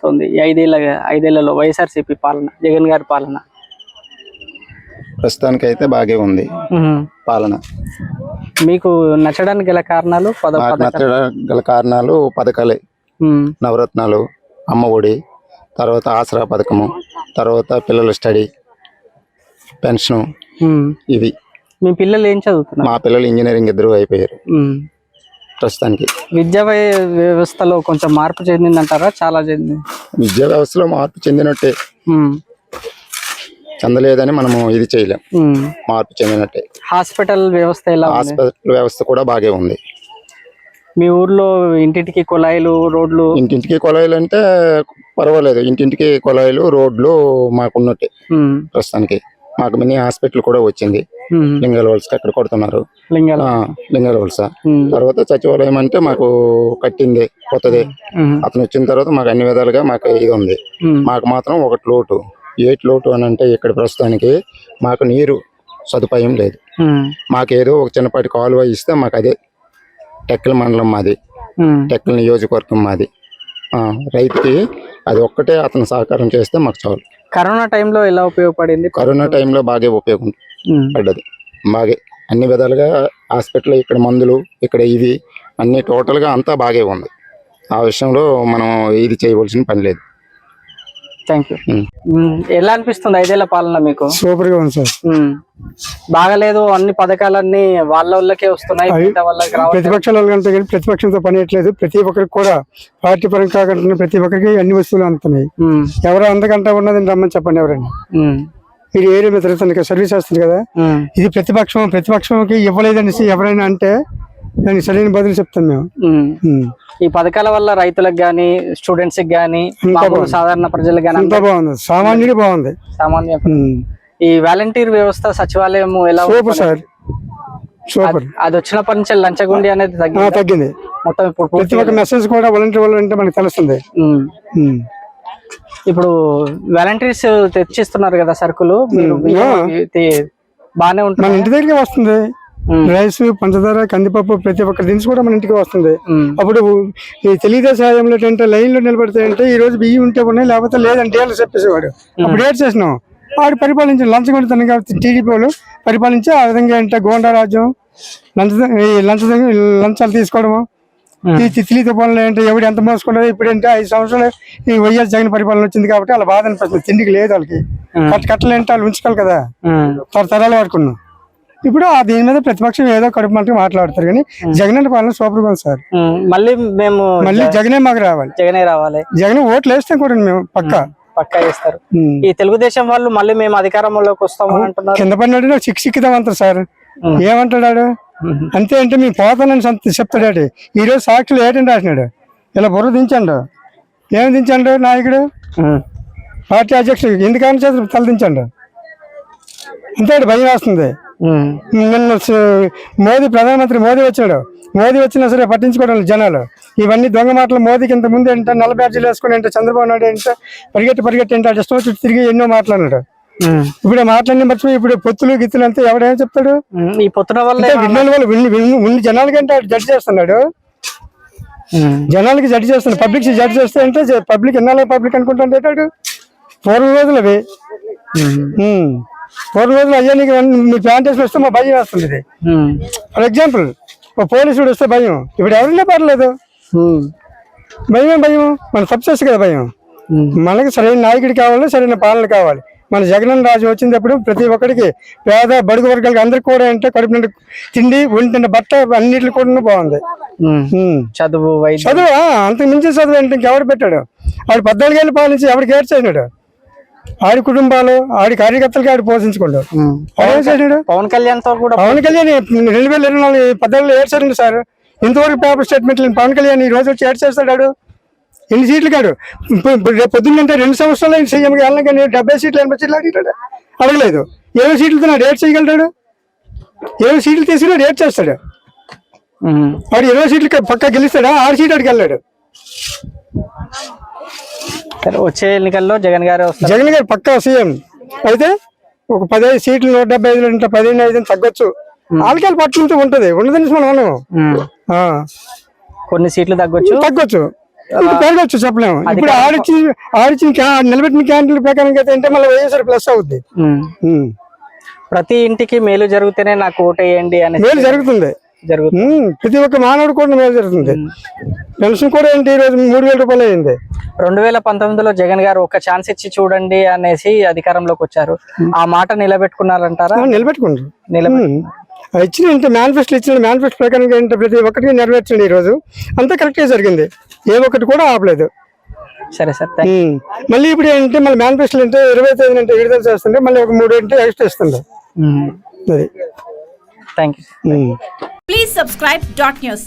అనిపిస్తుంది ఈ ఐదేళ్ళ ఐదేళ్ళలో వైఎస్ఆర్సీపీ పాలన జగన్ గారి పాలన ప్రస్తుతానికైతే బాగే ఉంది. పాలన మీకు నచ్చడానికి గల కారణాలు పద నాకు పథకాలు నచ్చడం గల కారణాలు పథకాలే. నవరత్నాలు అమ్మ ఒడి తర్వాత ఆసరా పథకము తర్వాత పిల్లల స్టడీ పెన్షన్. ఇవి మీ పిల్లలు ఏం చదువుతున్నారు మా పిల్లలు ఇంజనీరింగ్ ఇద్దరు అయిపోయారు. ప్రస్తుతానికి. విద్యా వ్య- వ్యవస్థలో కొంచెం మార్పు చెందిందంటారా? చాలా చెందింది విద్యా వ్యవస్థలో మార్పు చెందినట్టే. చెందలేదని మనము ఇది చేయలేం. మార్పు చెందినట్టే. హాస్పిటల్ వ్యవస్థ ఎలా హాస్పిటల్ వ్యవస్థ కూడా బాగే ఉంది. మీ ఊర్లో ఇంటింటికి కుళాయిలు రోడ్లు? ఇంటింటికి కొలాయిలు అంటే పర్వాలేదు. ఇంటింటికి కొలాయిలు రోడ్లు మాకున్నట్టే. ప్రస్తుతానికి మాకు మినీ హాస్పిటల్ కూడా వచ్చింది. లింగాల వలస అక్కడ కొడుతున్నారు లింగాల ఆ, లింగాల వలస. తర్వాత సచివాలయం అంటే మాకు కట్టింది కొత్తది. అతను వచ్చిన తర్వాత మాకు అన్ని విధాలుగా మాకు ఇది ఉంది. మాకు మాత్రం ఒకటి లోటు ఏటి లోటు అని అంటే ఇక్కడ ప్రస్తుతానికి మాకు నీరు సదుపాయం లేదు. మాకు ఏదో ఒక చిన్నపాటి కాలువ ఇస్తే మాకు అదే టెక్కల మండలం మాది. టెక్కల నియోజకవర్గం మాది రైతుకి అది ఒక్కటే అతను సహకారం చేస్తే మాకు చాలు కరోనా టైంలో ఎలా ఉపయోగపడింది కరోనా టైంలో బాగా ఉపయోగం. పడ్డది. బాగే అన్ని విధాలుగా హాస్పిటల్ ఇక్కడ మందులు ఇక్కడ ఇవి అన్ని టోటల్గా అంతా బాగే ఉంది. ఆ విషయంలో మనం ఇది చేయవలసిన పని లేదు. Thank you. ఎలా అనిపిస్తుంది ఐదేళ్ళ పాలన మీకు? సూపర్గా ఉంది సార్. బాగలేదు అన్ని పథకాలన్నీ వాళ్ళ వాళ్ళకే వస్తున్నాయి వాళ్ళకి ప్రతిపక్షాల కంటే కానీ ప్రతిపక్షంతో పని చేయట్లేదు. ప్రతి ఒక్కరికి కూడా పార్టీ పరంగా కాకుండా ప్రతి ఒక్కరికి అన్ని వస్తువులు అందుతున్నాయి. ఎవరు అందకంటే ఉన్నదని రమ్మని చెప్పండి ఎవరైనా. మీరు ఏరియా మీద తిరుగుతుంది కదా సర్వీస్ వస్తుంది కదా. ఇది ప్రతిపక్షం ప్రతిపక్షంకి ఇవ్వలేదనేసి ఎవరైనా అంటే దానికి సరైన బదులు చెప్తాం మేము. ఈ పథకాల వల్ల రైతులకు గాని స్టూడెంట్స్కి గాని. సాధారణ ప్రజలకు గాని అంతా బాగుంది సామాన్యుడు బాగుంది సామాన్య. ఈ వాలంటీర్ వ్యవస్థ సచివాలయం ఎలా సూపర్? సార్ సూపర్ అది వచ్చినప్పటి నుంచి లంచగొండి అనేది తగ్గింది మొత్తం ఇప్పుడు ప్రతి ఒక్క మెసేజ్ కూడా వాలంటీర్ వాళ్ళు అంటే మనకు తెలుస్తుంది. ఇప్పుడు వాలంటీర్స్ తెచ్చిస్తున్నారు కదా సరుకులు మీరు బానే మన ఉంటుంది? ఇంటి దగ్గరికి వస్తుంది. రైస్ పంచదార కందిపప్పు ప్రతి ఒక్క దినుసు కూడా మన ఇంటికి వస్తుంది. అప్పుడు ఈ తెలుగుదేశం హయాంలో ఏంటంటే లైన్లో నిలబడితే ఈ రోజు బియ్యం ఉంటే ఉన్నాయి లేకపోతే లేదంటే చెప్పేసేవాడు. అప్పుడు ఏడ్ చేసినాం? వాడు పరిపాలించి లంచం కొడుతున్నాం కాబట్టి టీడీపీ వాళ్ళు పరిపాలించి ఆ విధంగా ఏంటంటే గోండా రాజ్యం లంచ లంచ లంచాలు తీసుకోవడము ఈ తుఫాన్లు ఏంటంటే ఎవడు ఎంత మోసుకున్నారో ఇప్పుడు ఏంటంటే ఐదు సంవత్సరాలు ఈ వైఎస్ జగన్ పరిపాలన వచ్చింది కాబట్టి వాళ్ళ బాధ అనిపిస్తుంది తిండికి లేదు వాళ్ళకి. కట్ట కట్టలేంటే వాళ్ళు ఉంచుకోవాలి కదా. తరతరాలు వాడుకున్నాం. ఇప్పుడు ఆ దీని మీద ప్రతిపక్షం ఏదో కడుపు మంటగా మాట్లాడతారు కానీ జగన్ అంటే పాలన సూపర్గా ఉంది సార్. మళ్ళీ మేము మళ్ళీ జగనే మాకు రావాలి. జగనే రావాలి. జగన్ ఓట్లు వేస్తాం కూడా మేము పక్క. పక్కా చేస్తారు ఈ తెలుగుదేశం వాళ్ళు మళ్ళీ మేము అధికారంలోకి అంటున్నారు. కింద పడినాడు సిక్కుదాం అంటారు సార్. ఏమంటాడు. అంతే అంటే మేము పోతానని సంత- చెప్తాడు ఈ రోజు సాక్షులు ఏటని రాసినాడు ఇలా బుర్ర దించండు. ఏమి దించండు నాయకుడు. పార్టీ అధ్యక్షుడు. ఎందుకని చేతులు తల దించండు? అంతే భయం వేస్తుంది. నిన్న మోదీ ప్రధానమంత్రి మోదీ వచ్చాడు. మోదీ వచ్చినా సరే పట్టించుకోవడం జనాలు. ఇవన్నీ దొంగ మాటలు మోదీకి ఇంత ముందు ఏంటంటే నల్ల బ్యాడ్జీలు వేసుకుని ఏంటో చంద్రబాబు నాయుడు ఏంటో పరిగెట్టి పరిగెట్టి ఏంటో ఇష్టం వచ్చి తిరిగి ఎన్నో మాట్లాడినాడు. ఇప్పుడు మాట్లాడిన మర్చిపోయి ఇప్పుడు పొత్తులు గిత్తులు అంతా ఎవడేం చెప్తాడు. ఈ పొత్తున వల్ల అంటే ఉన్న జనాలకంటే ఆడు జడ్జి చేస్తున్నాడు. జనాలకి జడ్జి చేస్తున్నాడు. పబ్లిక్ జడ్జి చేస్తే అంటే పబ్లిక్ ఎన్నాళ్ళ పబ్లిక్ అనుకుంటాడు పూర్వ రోజులు అవి. పూర్వ రోజులు అయ్యా నీకు మీ ప్లాంటేషన్ వస్తే మా భయం వేస్తుంది ఇది. ఫర్ ఎగ్జాంపుల్ ఓ పోలీసుడు వస్తే భయం. ఇప్పుడు ఎవరినే పర్లేదు. భయమే భయం? మన తప్పు చేస్తే కదా భయం. మనకి సరైన నాయకుడు కావాలి సరైన పాలన కావాలి. మన జగన్ రాజు వచ్చినప్పుడు ప్రతి ఒక్కరికి పేద బడుగు వర్గాలకి అందరికి కూడా అంటే కడుపు నిండా తిండి ఒంటిన బట్ట అన్నిటికి కూడా బాగుంది. చదువు చదువు అంతకు మించి చదువు అంటే ఇంకెవడు పెట్టాడు? ఆడు పద్నాలుగేళ్ళు పాలించి ఎవరికి ఏడ్చేసినాడు ఆడి కుటుంబాలు ఆడి కార్యకర్తలకి ఆడు పోషించుకోండు పవన్ కళ్యాణ్తో కూడా పవన్ కళ్యాణ్ రెండు వేల ఇరవై నాలుగు పద్నాలుగులో ఏడ్చారండి సార్. ఇంతవరకు పేపర్ స్టేట్మెంట్ లేని పవన్ కళ్యాణ్ ఈ రోజు వచ్చి ఏడ్ చేస్తాడు ఎన్ని సీట్లు కాడు రేపు పొద్దున్నంటే రెండు సంవత్సరాలు ఆయన సీఎం వెళ్ళిన కానీ డెబ్బై సీట్లు ఎనభై సీట్లు అడిగాడు అడగలేదు. ఇరవై సీట్లతో నాడు ఏడ్ చేయగలుగుతాడు ఇరవై సీట్లు తీసుకున్నాడు ఏడ్ చేస్తాడు. వాడు ఇరవై సీట్లు పక్క గెలుస్తాడా? ఆరు సీట్లు అడిగి వెళ్ళాడు. సరే వచ్చే ఎన్నికల్లో జగన్ గారే జగన్ గారు పక్కా సీఎం. అయితే ఒక పదహైదు సీట్లు నూట డెబ్బై ఐదు ఉంటే పదిహేను ఐదు తగ్గొచ్చు. ఆలకాయలు పట్టుకుంటూ ఉంటది. ఉండదని మనం కొన్ని సీట్లు తగ్గొచ్చు. తగ్గొచ్చు. పెరగచ్చు చెప్పలేము. ఇప్పుడు ఆడిచ్చి ఆడిచ్చిన క్యా- నిలబెట్టిన క్యాంటీన్ల ప్రకారం అయితే మళ్ళీ వైఎస్ఆర్ ప్లస్ అవుద్ది. ప్రతి ఇంటికి మేలు జరిగితేనే నాకు ఓటేయండి అని మేలు జరుగుతుంది. ప్రతి ఒక్క మానవుడు కూడా మేలు జరుగుతుంది. పెన్షన్ కూడా ఏంటి? ఈ రోజు మూడు వేల రూపాయలు అయింది. రెండు వేల పంతొమ్మిదిలో జగన్ గారు ఒక ఛాన్స్ ఇచ్చి చూడండి అనేసి అధికారంలోకి వచ్చారు. ఆ మాట నిలబెట్టుకున్నారంటారా? నిలబెట్టుకుంటారు. నిలబె ఉమ్. ఆ ఇచ్చిన మేనిఫెస్టో ఇచ్చిన మేనిఫెస్టో ప్రకారం ఏంటంటే ప్రతి ఒక్కటి నెరవేర్చండి ఈ రోజు అంతా కరెక్ట్గా జరిగింది. ఏ ఒక్కటి కూడా ఆపలేదు. సరే సార్. మళ్ళీ ఇప్పుడు ఏంటంటే మళ్ళీ మేనిఫెస్టో అంటే ఇరవై తేదీ అంటే విడుదల చేస్తుంటే మళ్ళీ ఒక మూడు అంటే ఎక్స్ట్రా ఇస్తుంది అది. Thank you. Please subscribe dot news.